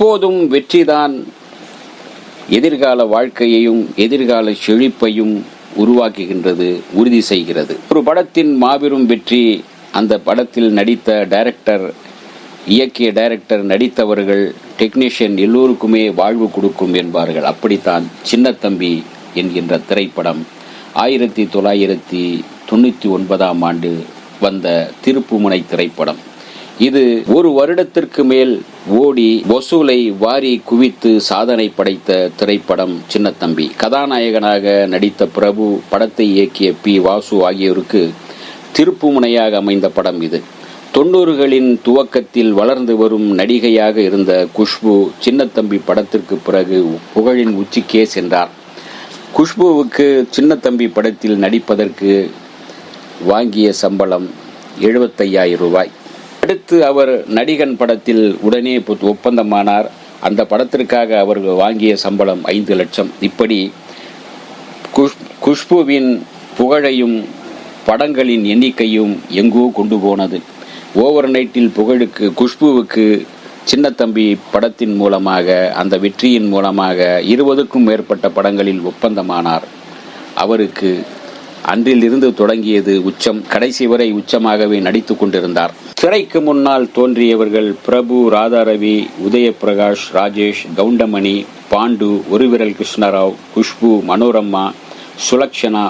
எப்போதும் வெற்றிதான் எதிர்கால வாழ்க்கையையும் எதிர்கால செழிப்பையும் உருவாக்குகின்றது உறுதி செய்கிறது. ஒரு படத்தின் மாபெரும் வெற்றி அந்த படத்தில் நடித்த டைரக்டர் இயக்கிய டைரக்டர் நடித்தவர்கள் டெக்னீஷியன் எல்லோருக்குமே வாழ்வு கொடுக்கும் என்பார்கள். அப்படித்தான் சின்னத்தம்பி என்கின்ற திரைப்படம் ஆயிரத்தி தொள்ளாயிரத்தி தொண்ணூற்றி ஒன்பதாம் ஆண்டு வந்த திருப்புமுனை திரைப்படம். இது ஒரு வருடத்திற்கு மேல் ஓடி வசூலை வாரி குவித்து சாதனை படைத்த திரைப்படம் சின்னத்தம்பி. கதாநாயகனாக நடித்த பிரபு படத்தை இயக்கிய பி. வாசு ஆகியோருக்கு திருப்புமுனையாக அமைந்த படம் இது. தொண்ணூறுகளின் துவக்கத்தில் வளர்ந்து வரும் நடிகையாக இருந்த குஷ்பு சின்னத்தம்பி படத்திற்கு பிறகு புகழின் உச்சிக்கே சென்றார். குஷ்புவுக்கு சின்னத்தம்பி படத்தில் நடிப்பதற்கு வாங்கிய சம்பளம் எழுபத்தையாயிரம் ரூபாய். அடுத்து அவர் நடிகன் படத்தில் உடனே புத்- ஒப்பந்தமானார். அந்த படத்திற்காக அவர்கள் வாங்கிய சம்பளம் ஐந்து லட்சம். இப்படி குஷ் குஷ்புவின் புகழையும் படங்களின் எண்ணிக்கையும் எங்கோ கொண்டு போனது. ஓவர் நைட்டில் புகழுக்கு குஷ்புவுக்கு சின்னத்தம்பி படத்தின் மூலமாக அந்த வெற்றியின் மூலமாக இருபதுக்கும் மேற்பட்ட படங்களில் ஒப்பந்தமானார். அவருக்கு அன்றிலிருந்து தொடங்கியது உச்சம் கடைசி வரை உச்சமாகவே நடித்துக் கொண்டிருந்தார். திரைக்கு முன்னால் தோன்றியவர்கள் பிரபு ராதாரவி உதயபிரகாஷ் ராஜேஷ் கவுண்டமணி பாண்டு ஒருவிரல் கிருஷ்ணராவ் குஷ்பு மனோரம்மா சுலக்ஷனா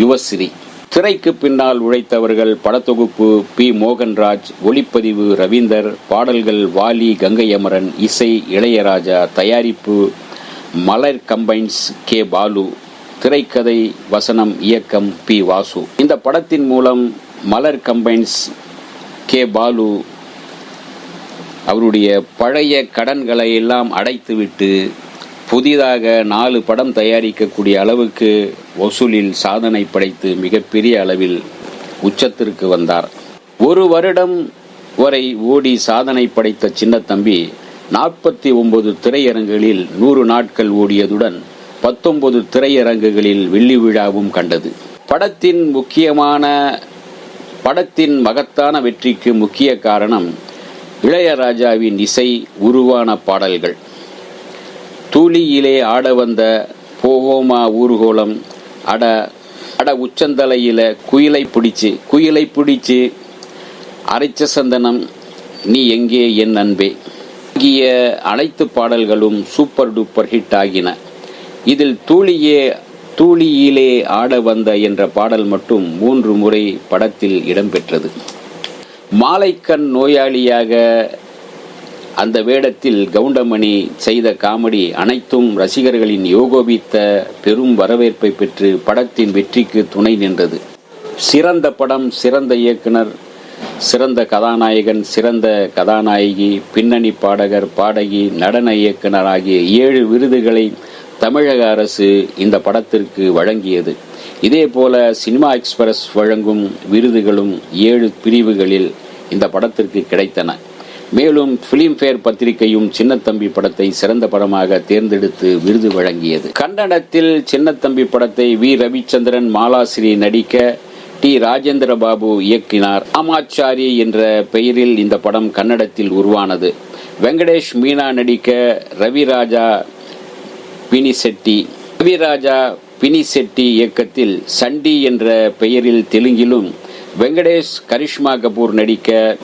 யுவஸ்ரீ திரைக்கு பின்னால் உழைத்தவர்கள் படத்தொகுப்பு பி. மோகன்ராஜ் ஒளிப்பதிவு ரவீந்தர் பாடல்கள் வாலி கங்கை அமரன் இசை இளையராஜா தயாரிப்பு மலர் கம்பைன்ஸ் கே. பாலு திரைக்கதை வசனம் இயக்கம் பி. வாசு. இந்த படத்தின் மூலம் மலர் கம்பைன்ஸ் கே. பாலு அவருடைய பழைய கடன்களை எல்லாம் அடைத்துவிட்டு புதிதாக நாலு படம் தயாரிக்கக்கூடிய அளவுக்கு வசூலில் சாதனை படைத்து மிகப்பெரிய அளவில் உச்சத்திற்கு வந்தார். ஒரு வருடம் வரை ஓடி சாதனை படைத்த சின்னத்தம்பி நாற்பத்தி ஒன்பது திரையரங்குகளில் நூறு நாட்கள் ஓடியதுடன் பத்தொன்பது திரையரங்குகளில் வெள்ளி விழாவும் கண்டது. படத்தின் முக்கியமான படத்தின் மகத்தான வெற்றிக்கு முக்கிய காரணம் இளையராஜாவின் இசை உருவான பாடல்கள். தூளியிலே ஆட வந்த போகோமா ஊர்கோலம் அட அட உச்சந்தலையில குயிலை பிடிச்சு குயிலை பிடிச்சு அரைச்ச சந்தனம் நீ எங்கே என் அன்பே. ஆகிய அனைத்து பாடல்களும் சூப்பர் டூப்பர் ஹிட் ஆகின. இதில் தூளியே தூளியிலே ஆட வந்த என்ற பாடல் மட்டும் மூன்று முறை படத்தில் இடம்பெற்றது. மாலைக்கண் நோயாளியாக அந்த வேடத்தில் கவுண்டமணி செய்த காமெடி அனைத்தும் ரசிகர்களின் யோகோபித்த பெரும் வரவேற்பை பெற்று படத்தின் வெற்றிக்கு துணை நின்றது. சிறந்த படம் சிறந்த இயக்குனர் சிறந்த கதாநாயகன் சிறந்த கதாநாயகி பின்னணி பாடகர் பாடகி நடன இயக்குனர் ஆகிய ஏழு விருதுகளை தமிழக அரசு இந்த படத்திற்கு வழங்கியது. இதே போல சினிமா எக்ஸ்பிரஸ் வழங்கும் விருதுகளும் ஏழு பிரிவுகளில் இந்த படத்திற்கு கிடைத்தன. மேலும் பிலிம்பேர் பத்திரிகையும் சின்னத்தம்பி படத்தை சிறந்த படமாக தேர்ந்தெடுத்து விருது வழங்கியது. கன்னடத்தில் சின்னத்தம்பி படத்தை வி. ரவிச்சந்திரன் மாலாஸ்ரீ நடிக்க டி. ராஜேந்திர பாபு இயக்கினார். ஆமாச்சாரி என்ற பெயரில் இந்த படம் கன்னடத்தில் உருவானது. வெங்கடேஷ் மீனா நடிக்க ரவிராஜா பினிசெட்டி ரவிராஜா பினிசெட்டி இயக்கத்தில் சண்டி என்ற பெயரில் தெலுங்கிலும் வெங்கடேஷ் கரிஷ்மா கபூர் நடிக்க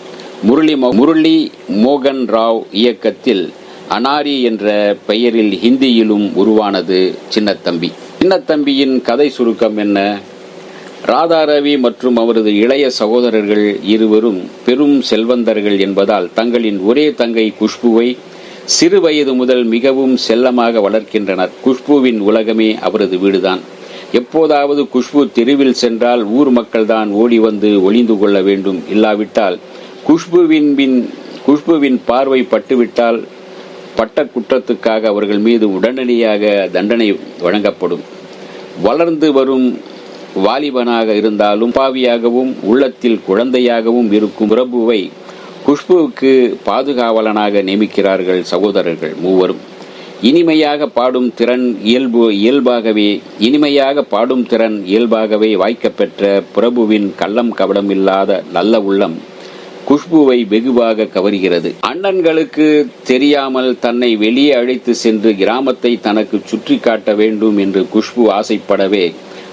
முரளி முரளி மோகன் ராவ் இயக்கத்தில் அனாரி என்ற பெயரில் ஹிந்தியிலும் உருவானது சின்னத்தம்பி. சின்னத்தம்பியின் கதை சுருக்கம் என்ன? ராதாரவி மற்றும் அவரது இளைய சகோதரர்கள் இருவரும் பெரும் செல்வந்தர்கள் என்பதால் தங்களின் ஒரே தங்கை குஷ்புவை சிறு வயது முதல் மிகவும் செல்லமாக வளர்க்கின்றனர். குஷ்புவின் உலகமே அவரது வீடுதான். எப்போதாவது குஷ்பு தெருவில் சென்றால் ஊர் மக்கள்தான் ஓடி வந்து ஒளிந்து கொள்ள வேண்டும். இல்லாவிட்டால் குஷ்புவின் பின் குஷ்புவின் பார்வை பட்டுவிட்டால் பட்ட குற்றத்துக்காக அவர்கள் மீது உடனடியாக தண்டனை வழங்கப்படும். வளர்ந்து வரும் வாலிபனாக இருந்தாலும் பாவியாகவும் உள்ளத்தில் குழந்தையாகவும் இருக்கும் பிரபுவை குஷ்புவுக்கு பாதுகாவலனாக நியமிக்கிறார்கள் சகோதரர்கள் மூவரும். இனிமையாக பாடும் திறன் இயல்பு இயல்பாகவே இனிமையாக பாடும் திறன் இயல்பாகவே வாய்க்கப்பெற்ற பிரபுவின் கள்ளம் கவடம் இல்லாத நல்ல உள்ளம் குஷ்புவை வெகுவாக கவர்கிறது. அண்ணன்களுக்கு தெரியாமல் தன்னை வெளியே அழைத்து சென்று கிராமத்தை தனக்கு சுற்றி காட்ட வேண்டும் என்று குஷ்பு ஆசைப்படவே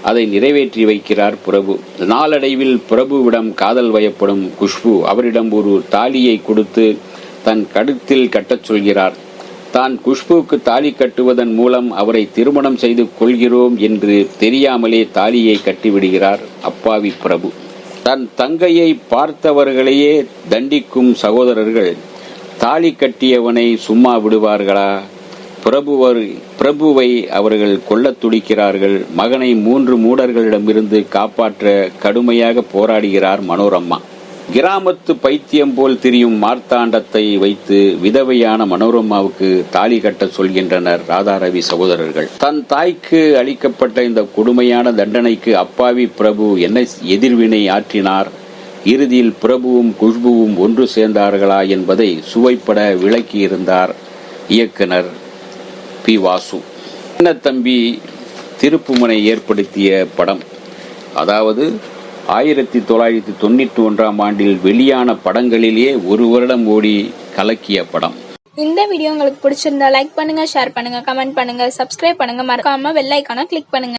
அதை நிறைவேற்றி வைக்கிறார் பிரபு. நாளடைவில் பிரபுவிடம் காதல் வயப்படும் குஷ்பு அவரிடம் ஒரு தாலியை கொடுத்து தன் கடுத்தில் கட்டச் சொல்கிறார். தான் குஷ்புவுக்கு தாலி கட்டுவதன் மூலம் அவரை திருமணம் செய்து கொள்கிறோம் என்று தெரியாமலே தாலியை கட்டிவிடுகிறார் அப்பாவி பிரபு. தன் தங்கையை பார்த்தவர்களையே தண்டிக்கும் சகோதரர்கள் தாலி கட்டியவனை சும்மா விடுவார்களா? பிரபுவர் பிரபுவை அவர்கள் கொல்லத் துடிக்கிறார்கள். மகனை மூன்று மூடர்களிடமிருந்து காப்பாற்ற கடுமையாக போராடுகிறார் மனோரம்மா. கிராமத்து பைத்தியம் போல் திரியும் மார்த்தாண்டத்தை வைத்து விதவையான மனோரமாவுக்கு தாலி கட்ட சொல்கின்றனர் ராதாரவி சகோதரர்கள். தன் தாய்க்கு அளிக்கப்பட்ட இந்த கொடுமையான தண்டனைக்கு அப்பாவி பிரபு என்ன எதிர்வினை ஆற்றினார்? இறுதியில் பிரபுவும் குஷ்புவும் ஒன்று சேர்ந்தார்களா என்பதை சுவைப்பட விளக்கியிருந்தார் இயக்குனர் பி வாசு. சின்ன தம்பி திருப்புமுனை ஏற்படுத்திய படம்? அதாவது ஆயிரத்தி தொள்ளாயிரத்தி தொண்ணூற்றி ஒன்றாம் ஆண்டில் வெளியான படங்களிலேயே ஒரு வருடம் ஓடி கலக்கிய படம். இந்த வீடியோ உங்களுக்கு பிடிச்சிருந்தா லைக் பண்ணுங்க ஷேர் பண்ணுங்க கமெண்ட் பண்ணுங்க சப்ஸ்கிரைப் பண்ணுங்க. மறக்காம வெள்ளைக்கான கிளிக் பண்ணுங்க.